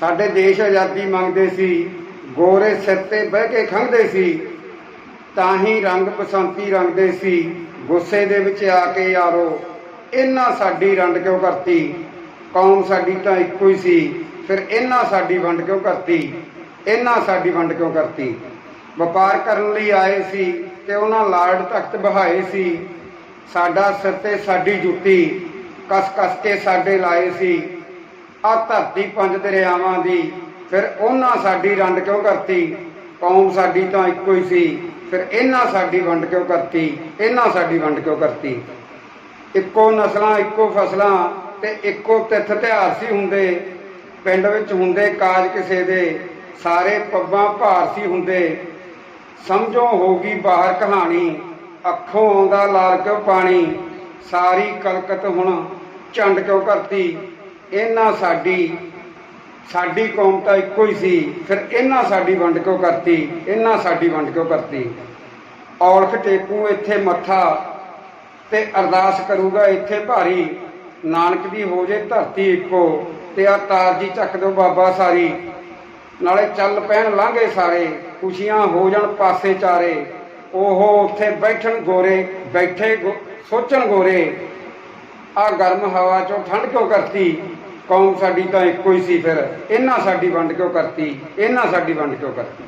ਸਾਡੇ ਦੇਸ਼ ਆਜ਼ਾਦੀ ਮੰਗਦੇ ਸੀ, ਗੋਰੇ ਸਿਰ ਤੇ ਬਹਿ ਕੇ ਖੰਘਦੇ ਸੀ, ਤਾਂ ਹੀ ਰੰਗ ਬਸੰਤੀ ਰੰਗਦੇ ਸੀ, ਗੁੱਸੇ ਦੇ ਵਿੱਚ ਆ ਕੇ ਯਾਰੋ ਇਹਨਾਂ ਸਾਡੀ ਰੰਡ ਕਿਉਂ ਕਰਤੀ? ਕੌਮ ਸਾਡੀ ਤਾਂ ਇੱਕੋ ਹੀ ਸੀ, ਫਿਰ ਇਹਨਾਂ ਸਾਡੀ ਵੰਡ ਕਿਉਂ ਕਰਤੀ? ਇਹਨਾਂ ਸਾਡੀ ਵੰਡ ਕਿਉਂ ਕਰਤੀ? ਵਪਾਰ ਕਰਨ ਲਈ ਆਏ ਸੀ ਤੇ ਉਹਨਾਂ ਲਾਰਡ ਤਖਤ ਬਹਾਏ ਸੀ, ਸਾਡਾ ਸਿਰ ਤੇ ਸਾਡੀ ਜੁੱਤੀ ਕਸ ਕਸ ਕੇ ਸਾਡੇ ਲਾਏ ਸੀ ਆ ਧਰਤੀ ਪੰਜ ਦਰਿਆਵਾਂ ਦੀ, ਫਿਰ ਉਹਨਾਂ ਸਾਡੀ ਰੰਡ ਕਿਉਂ ਕਰਤੀ? ਕੌਮ ਸਾਡੀ ਤਾਂ ਇੱਕੋ ਹੀ ਸੀ, ਫਿਰ ਇਹਨਾਂ ਸਾਡੀ ਵੰਡ ਕਿਉਂ ਕਰਤੀ? ਇਹਨਾਂ ਸਾਡੀ ਵੰਡ ਕਿਉਂ ਕਰਤੀ? ਇੱਕੋ ਨਸਲਾਂ, ਇੱਕੋ ਫਸਲਾਂ ਤੇ ਇੱਕੋ ਤਿੱਥ ਤਿਉਹਾਰ ਸੀ ਹੁੰਦੇ। ਪਿੰਡ ਵਿੱਚ ਹੁੰਦੇ, ਕਾਜ ਕਿਸੇ ਦੇ। ਸਾਰੇ ਪੱਬਾਂ ਭਾਰ ਸੀ ਹੁੰਦੇ। ਸਮਝੋ ਹੋਗੀ ਬਾਹਰ ਕਹਾਣੀ, ਅੱਖੋਂ ਆਉਂਦਾ ਲਾਲ ਕਿਉਂ ਪਾਣੀ? ਸਾਰੀ ਕਲਕਤ ਹੁਣ ਝੰਡ ਕਿਉਂ ਕਰਤੀ? ਇਹਨਾਂ ਸਾਡੀ ਸਾਡੀ ਕੌਮ ਤਾਂ ਇੱਕੋ ਹੀ ਸੀ, ਫਿਰ ਇਹਨਾਂ ਸਾਡੀ ਵੰਡ ਕਿਉਂ ਕਰਤੀ? ਇਹਨਾਂ ਸਾਡੀ ਵੰਡ ਕਿਉਂ ਕਰਤੀ? ਔਲਖ ਟੇਕੂ ਇੱਥੇ ਮੱਥਾ ਤੇ ਅਰਦਾਸ ਕਰੂਗਾ, ਇੱਥੇ ਭਾਰੀ ਨਾਨਕ ਦੀ ਹੋ ਜੇ ਧਰਤੀ ਇੱਕੋ, ਤੇ ਆ ਤਾਰ ਜੀ ਚੱਕ ਦੋ ਬਾਬਾ ਸਾਰੀ। ਨਾਲੇ ਚੱਲ ਪੈਣ ਲਾਂਘੇ ਸਾਰੇ, ਖੁਸ਼ੀਆਂ ਹੋ ਜਾਣ ਪਾਸੇ ਚਾਰੇ। ਉਹ ਉੱਥੇ ਬੈਠਣ ਗੋਰੇ, ਬੈਠੇ ਗੋ- ਸੋਚਣ ਗੋਰੇ। ਆ ਗਰਮ ਹਵਾ ਚੋਂ ਠੰਡ ਕਿਉਂ ਕਰਤੀ? ਕੌਮ ਸਾਡੀ ਤਾਂ ਇੱਕੋ ਹੀ ਸੀ ਫਿਰ। ਇਹਨਾਂ ਸਾਡੀ ਵੰਡ ਕਿਉਂ ਕਰਤੀ? ਇਹਨਾਂ ਸਾਡੀ ਵੰਡ ਕਿਉਂ ਕਰਤੀ?